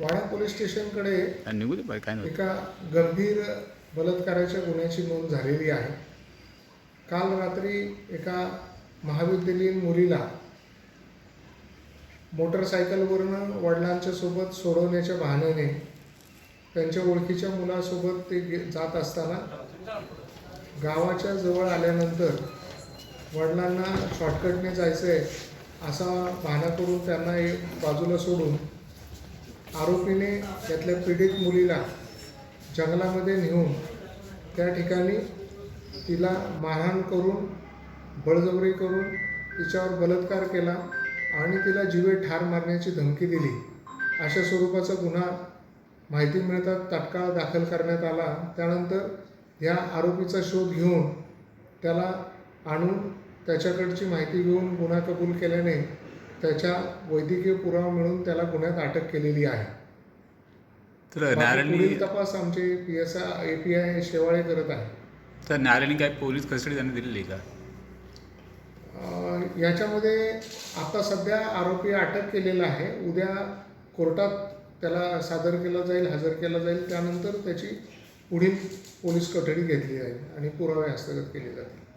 वाडा police स्टेशनकडे आणि निघू दे बाई काय नव्हतं एका गंभीर बलात्काराच्या गुन्ह्याची नोंद झालेली आहे. काल रात्री एका महाविद्यालयीन मुलीला मोटरसायकलवरनं वडिलांच्या सोबत सोडवण्याच्या बहाण्याने त्यांच्या ओळखीच्या मुलासोबत ते जात असताना गावाच्या जवळ आल्यानंतर वडिलांना शॉर्टकटने जायचं आहे असा बहाणा करून त्यांना एक बाजूला सोडून आरोपीने त्यातल्या पीडित मुलीला जंगलामध्ये नेऊन त्या ठिकाणी तिला मारहाण करून बळजबरी करून तिच्यावर बलात्कार केला आणि तिला जीवे ठार मारण्याची धमकी दिली. अशा स्वरूपाचा गुन्हा माहिती मिळतात तात्काळ दाखल करण्यात आला. त्यानंतर ह्या आरोपीचा शोध घेऊन त्याला आणून त्याच्याकडची माहिती घेऊन गुन्हा कबूल केल्याने त्याच्या वैद्यकीय पुरावा मिळून त्याला गुन्ह्यात अटक केलेली आहे. तर पुढील तपास आमचे P S I A P I Shewale करत आहे. तर न्यायालयाने काय पोलीस कस्टडी त्यांना दिलेली आहे का? अं, याच्यामध्ये आता सध्या आरोपी अटक केलेला आहे. उद्या कोर्टात त्याला सादर केला जाईल हजर केला जाईल. त्यानंतर त्याची पुढील पोलीस कोठडी घेतली जाईल आणि पुरावे हस्तगत केले जातील.